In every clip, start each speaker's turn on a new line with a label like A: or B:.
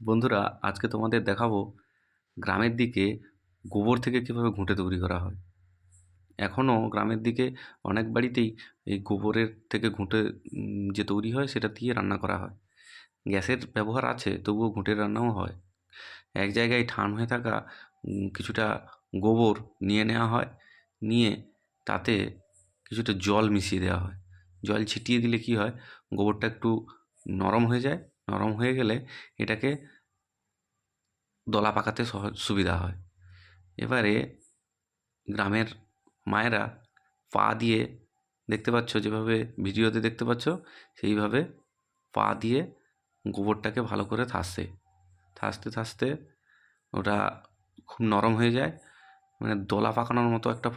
A: বন্ধুরা, আজকে তোমাদের দেখাবো গ্রামের দিকে গোবর থেকে কীভাবে ঘুঁটে তৈরি করা হয়। এখনও গ্রামের দিকে অনেক বাড়িতেই এই গোবরের থেকে ঘুঁটে যে তৈরি হয় সেটা দিয়ে রান্না করা হয়। গ্যাসের ব্যবহার আছে, তবুও ঘুঁটের রান্নাও হয়। এক জায়গায় ঠান হয়ে থাকা কিছুটা গোবর নিয়ে নেওয়া হয়, নিয়ে তাতে কিছুটা জল মিশিয়ে দেওয়া হয়। জল ছিটিয়ে দিলে কি হয়, গোবরটা একটু নরম হয়ে যায় নরম হয়ে গেলে এটাকে দলা পাকাতে সহজ সুবিধা হয়। এবারে গ্রামের মায়েরা পা দিয়ে দেখতে পাচ্ছ, যেভাবে ভিডিওতে দেখতে পাচ্ছ, সেইভাবে পা দিয়ে গোবরটাকে ভালো করে থাসছে থাসতে থাসতে ওটা খুব নরম হয়ে যায়। মানে দলা পাকানোর মতো একটা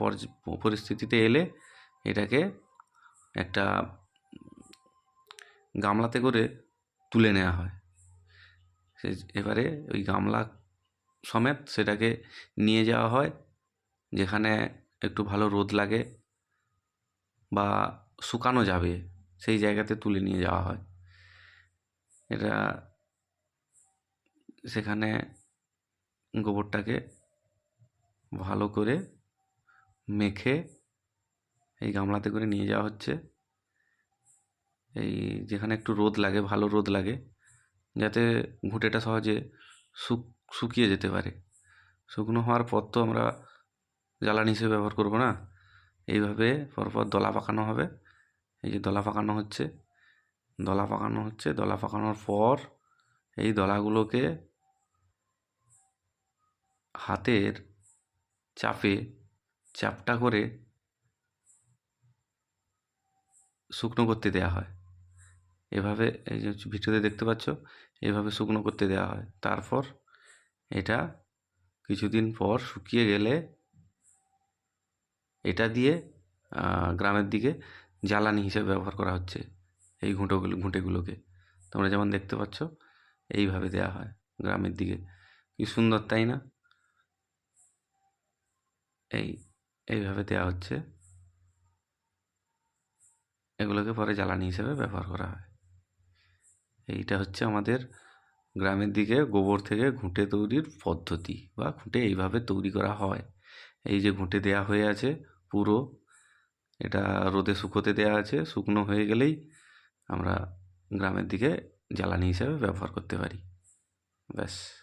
A: পরিস্থিতিতে এলে এটাকে একটা গামলাতে করে তুলে নেওয়া হয়। সে এবারে ওই গামলা সমেত সেটাকে নিয়ে যাওয়া হয়, যেখানে একটু ভালো রোদ লাগে বা শুকানো যাবে, সেই জায়গাতে তুলে নিয়ে যাওয়া হয়। এটা সেখানে গোবরটাকে ভালো করে মেখে এই গামলাতে করে নিয়ে যাওয়া হচ্ছে। এই যেখানে একটু রোদ লাগে, ভালো রোদ লাগে, যাতে ঘুঁটেটা সহজে শুক, শুকিয়ে যেতে পারে। শুকনো হওয়ার পর তো আমরা জ্বালানি হিসেবে ব্যবহার করব না। এইভাবে পরপর দলা পাকানো হবে। এই যে দলা পাকানো হচ্ছে, দলা পাকানো হচ্ছে, দলা পাকানোর পর এই দলাগুলোকে হাতের চাপে, চাপটা করে শুকনো করতে দেওয়া হয়। এভাবে এই যে ভিডিওতে দেখতে পাচ্ছ, এভাবে শুকনো করতে দেওয়া হয়। তারপর এটা কিছুদিন পর শুকিয়ে গেলে এটা দিয়ে গ্রামের দিকে জ্বালানি হিসেবে ব্যবহার করা হচ্ছে এই ঘুঁটোগুলো ঘুঁটেগুলোকে। তোমরা যেমন দেখতে পাচ্ছ, এইভাবে দেওয়া হয় গ্রামের দিকে। কি সুন্দর, তাই না? এই, এইভাবে দেওয়া হচ্ছে। এগুলোকে পরে জ্বালানি হিসেবে ব্যবহার করা হয়। এইটা হচ্ছে আমাদের গ্রামের দিকে গোবর থেকে ঘুঁটে তৈরির পদ্ধতি বা ঘুঁটে এইভাবে তৈরি করা হয়। এই যে ঘুঁটে দেয়া হয়ে আছে পুরো, এটা রোদে শুকোতে দেয়া আছে, শুকনো হয়ে গেলেই আমরা গ্রামের দিকে জ্বালানি হিসাবে ব্যবহার করতে পারি। ব্যাস।